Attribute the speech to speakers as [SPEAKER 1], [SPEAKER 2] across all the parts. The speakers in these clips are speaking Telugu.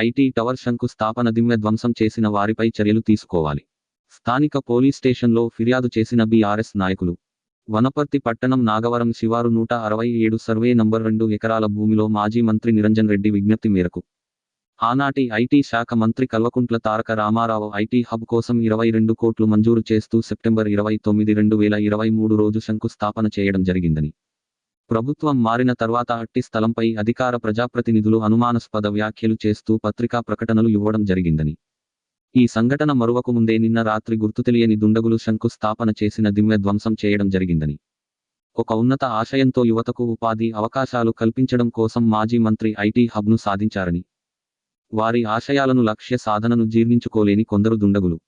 [SPEAKER 1] ఐటీ టవర్ శంకుస్థాపన దిమ్మె ధ్వంసం చేసిన వారిపై చర్యలు తీసుకోవాలి. స్థానిక పోలీస్ స్టేషన్లో ఫిర్యాదు చేసిన బీఆర్ఎస్ నాయకులు. వనపర్తి పట్టణం నాగవరం శివారు నూట అరవై ఏడు సర్వే నంబర్ రెండు ఎకరాల భూమిలో మాజీ మంత్రి నిరంజన్ రెడ్డి విజ్ఞప్తి మేరకు. ఆనాటి ఐటీ శాఖ మంత్రి కల్వకుంట్ల తారక రామారావు ఐటీ హబ్ కోసం ఇరవై రెండు కోట్లు మంజూరు చేస్తూ సెప్టెంబర్ ఇరవై తొమ్మిది రెండు వేల ఇరవై మూడు రోజు శంకుస్థాపన చేయడం జరిగిందని. ప్రభుత్వం మారిన తర్వాత అట్టి స్థలంపై అధికార ప్రజాప్రతినిధులు అనుమానాస్పద వ్యాఖ్యలు చేస్తూ పత్రికా ప్రకటనలు ఇవ్వడం జరిగిందని. ఈ సంఘటన మరువకు ముందే నిన్న రాత్రి గుర్తు తెలియని దుండగులు శంకుస్థాపన చేసిన దిమ్మె ధ్వంసం చేయడం జరిగిందని. ఒక ఉన్నత ఆశయంతో యువతకు ఉపాధి అవకాశాలు కల్పించడం కోసం మాజీ మంత్రి ఐటీ హబ్ను సాధించారని. వారి ఆశయాలను లక్ష్య సాధనను జీర్ణించుకోలేని కొందరు దుండగులు.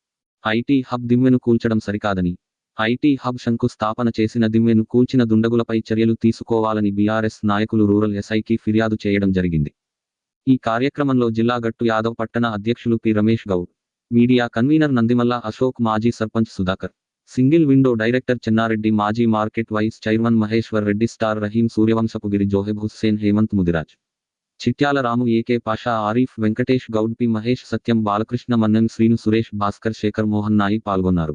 [SPEAKER 1] ఐటీ హబ్ దిమ్మెను కూల్చడం సరికాదని. ఐటీ హబ్ శంకుస్థాపన చేసిన దిమ్మెను కూల్చిన దుండగులపై చర్యలు తీసుకోవాలని బీఆర్ఎస్ నాయకులు రూరల్ ఎస్ఐకి ఫిర్యాదు చేయడం జరిగింది. ఈ కార్యక్రమంలో జిల్లా గట్టు యాదవ్ పట్టణ అధ్యక్షులు P Ramesh Goud media convener Nandimalla Ashok మాజీ sarpanch Sudhakar single window director Chennareddy మాజీ market vice chairman Maheshwar Reddy star Rahim Suryavamshapu Giri Zoheb Hussain Hemanth Mudiraj Chityala Ramu AK Pasha Arif Venkatesh Goud P Mahesh Satyam Balakrishna Mannan Srinu Suresh Bhaskar Shekhar Mohan నాయి పాల్గొన్నారు.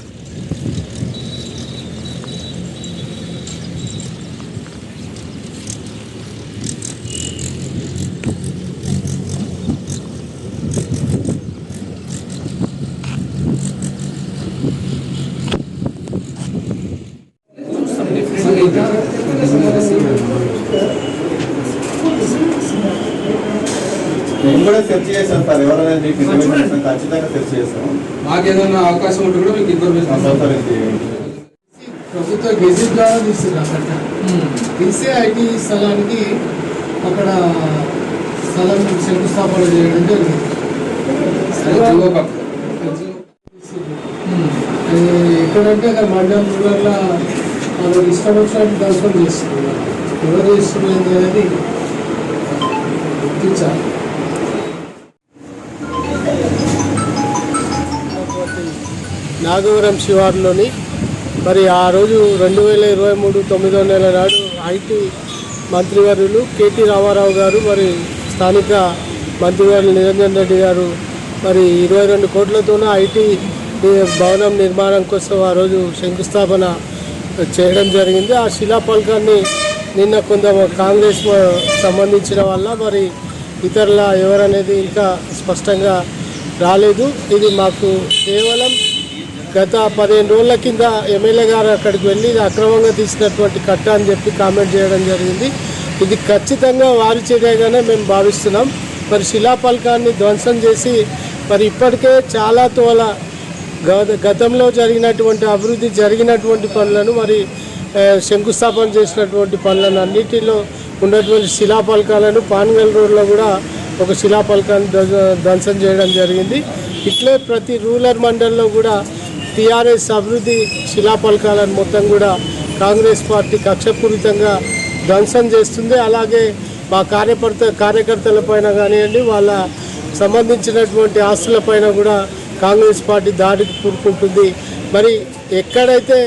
[SPEAKER 2] మేము కూడా సెర్చ్ చేసాం సార్ ఎవరైనా మీకు ఖచ్చితంగా సెర్చ్ చేస్తాం
[SPEAKER 3] మాకు ఏదైనా అవకాశం ఉంటే కూడా మీకు ఇన్ఫర్మేషన్
[SPEAKER 4] ప్రభుత్వ గెజిట్ ద్వారా అక్కడ తీసే ఐటీ స్థలానికి అక్కడ స్థలం శంకుస్థాపన చేయడం జరిగింది.
[SPEAKER 3] పక్క.
[SPEAKER 4] అది ఎక్కడంటే అక్కడ మండలం రూరల్లో ఇష్టం వచ్చినట్టు దర్శనం చేస్తున్నారు. ఎవరు చేస్తున్నారు అనేది గుర్తించాలి. నాగవరం శివార్లోని. మరి ఆ రోజు రెండు వేల ఇరవై మూడు తొమ్మిదో నెల నాడు ఐటీ మంత్రివర్యులు కేటీ రామారావు గారు మరి స్థానిక మంత్రివర్యులు నిరంజన్ రెడ్డి గారు మరి ఇరవై రెండు కోట్లతోన ఐటీ భవనం నిర్మాణం కోసం ఆ రోజు శంకుస్థాపన చేయడం జరిగింది. ఆ శిలాఫలకాన్ని నిన్న కొంత కాంగ్రెస్ సంబంధించిన వల్ల మరి ఇతరుల ఎవరనేది ఇంకా స్పష్టంగా రాలేదు. ఇది మాకు కేవలం గత పదిహేను రోజుల కింద ఎమ్మెల్యే గారు అక్కడికి వెళ్ళి అక్రమంగా తీసినటువంటి కట్ట అని చెప్పి కామెంట్ చేయడం జరిగింది. ఇది ఖచ్చితంగా వారి చర్యగానే మేము భావిస్తున్నాం. మరి శిలాఫలకాన్ని ధ్వంసం చేసి మరి ఇప్పటికే చాలా తోల గతంలో జరిగినటువంటి అభివృద్ధి జరిగినటువంటి పనులను మరి శంకుస్థాపన చేసినటువంటి పనులను అన్నిటిలో ఉన్నటువంటి శిలాఫలకాలను పాన్గల్ రోడ్లో కూడా ఒక శిలాఫలకాన్ని ధ్వంసం చేయడం జరిగింది. ఇట్లే ప్రతి రూరల్ మండల్లో కూడా టీఆర్ఎస్ అభివృద్ధి శిలాఫలకాలను మొత్తం కూడా కాంగ్రెస్ పార్టీ కక్షపూరితంగా ధ్వంసం చేస్తుంది. అలాగే మా కార్యకర్త కార్యకర్తల పైన కానివ్వండి వాళ్ళ సంబంధించినటువంటి ఆస్తులపైన కూడా కాంగ్రెస్ పార్టీ దాడికి కూరుకుంటుంది మరి ఎక్కడైతే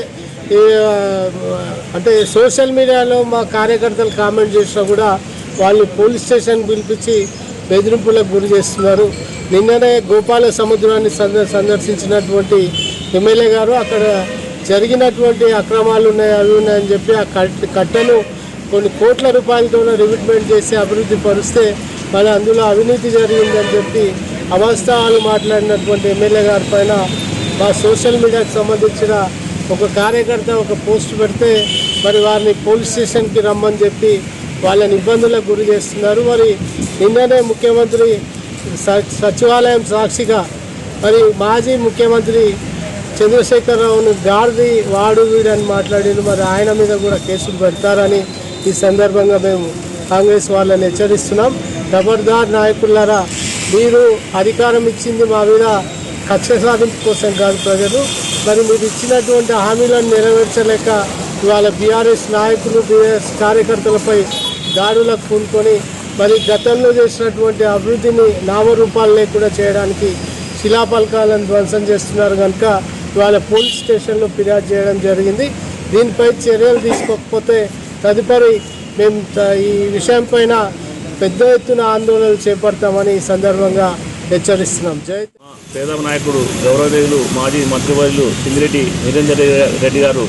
[SPEAKER 4] అంటే సోషల్ మీడియాలో మా కార్యకర్తలు కామెంట్ చేసినా కూడా వాళ్ళు పోలీస్ స్టేషన్ పిలిపించి బెదిరింపులకు గురి చేస్తున్నారు. నిన్ననే గోపాల సముద్రాన్ని సందర్శించినటువంటి ఎమ్మెల్యే గారు అక్కడ జరిగినటువంటి అక్రమాలు ఉన్నాయి అవి ఉన్నాయని చెప్పి ఆ కట్టను కొన్ని కోట్ల రూపాయలతో రిమిట్మెంట్ చేసి అభివృద్ధి పరుస్తే మరి అందులో అవినీతి జరిగిందని చెప్పి అవాస్తవాలు మాట్లాడినటువంటి ఎమ్మెల్యే గారి పైన మా సోషల్ మీడియాకి సంబంధించిన ఒక కార్యకర్త ఒక పోస్ట్ పెడితే మరి వారిని పోలీస్ స్టేషన్కి రమ్మని చెప్పి వాళ్ళని ఇబ్బందులకు గురి చేస్తున్నారు. మరి నిన్ననే ముఖ్యమంత్రి స- సచివాలయం సాక్షిగా మరి మాజీ ముఖ్యమంత్రి చంద్రశేఖరరావును గాడిది వాడు వీడని మాట్లాడిండు మరి ఆయన మీద కూడా కేసులు పెడతారని ఈ సందర్భంగా మేము కాంగ్రెస్ వాళ్ళని హెచ్చరిస్తున్నాం. ఖబర్దార్ నాయకులారా మీరు అధికారం ఇచ్చింది మా మీద కక్ష సాధింపు కోసం కాదు ప్రజలు. మరి మీరు ఇచ్చినటువంటి హామీలను నెరవేర్చలేక ఇవాళ బీఆర్ఎస్ నాయకులు బీఆర్ఎస్ కార్యకర్తలపై దాడులకు పూనుకొని మరి గతంలో చేసినటువంటి అభివృద్ధిని నామరూపాలు లేకుండా చేయడానికి శిలాపలకాలను ధ్వంసం చేస్తున్నారు. కనుక ఇవాళ పోలీస్ స్టేషన్లో ఫిర్యాదు చేయడం జరిగింది. దీనిపై చర్యలు తీసుకోకపోతే తదుపరి మేము ఈ విషయం పైన పెద్ద ఎత్తున ఆందోళనలు చేపడతామని ఈ సందర్భంగా హెచ్చరిస్తున్నాం. జై
[SPEAKER 5] పేదవ నాయకుడు గౌరవదేవులు మాజీ మంత్రివర్యులు సింగిరెడ్డి నిరంజన్ రెడ్డి గారు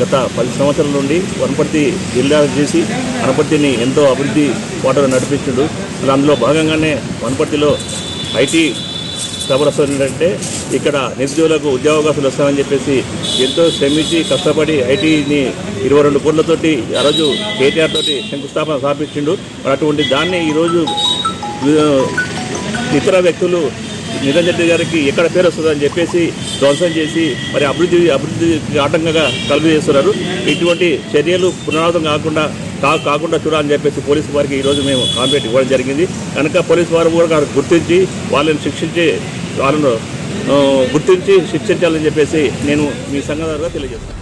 [SPEAKER 5] గత పది సంవత్సరాల నుండి వనపర్తి జిల్లా చేసి వనపర్తిని ఎంతో అభివృద్ధి వాటలు నడిపించుడు. అందులో భాగంగానే వనపర్తిలో ఐటీ సభలు ఏంటంటే ఇక్కడ నిరుద్యోగులకు ఉద్యోగాలు వస్తామని చెప్పేసి ఎంతో శ్రమించి కష్టపడి ఐటీని ఇరవై రెండు కోట్లతోటి ఆ రోజు కేటీఆర్ తోటి శంకుస్థాపన స్థాపించిండు. మరి అటువంటి దాన్ని ఈరోజు ఇతర వ్యక్తులు నిరంజన్ రెడ్డి గారికి ఎక్కడ పేరు వస్తుందని చెప్పేసి ధ్వంసం చేసి మరి అభివృద్ధి అభివృద్ధికి ఆటంకంగా కలుగు చేస్తున్నారు. ఇటువంటి చర్యలు పునరావృతం కాకుండా కా కాకుండా చూడాలని చెప్పేసి పోలీసు వారికి ఈరోజు మేము కాంప్లైంట్ ఇవ్వడం జరిగింది. కనుక పోలీసు వారు కూడా గుర్తించి వాళ్ళని శిక్షించి వాళ్ళను uh, గుర్తించి శిక్షించాలని చెప్పేసి నేను మీ సంఘాలుగా తెలియజేస్తాను.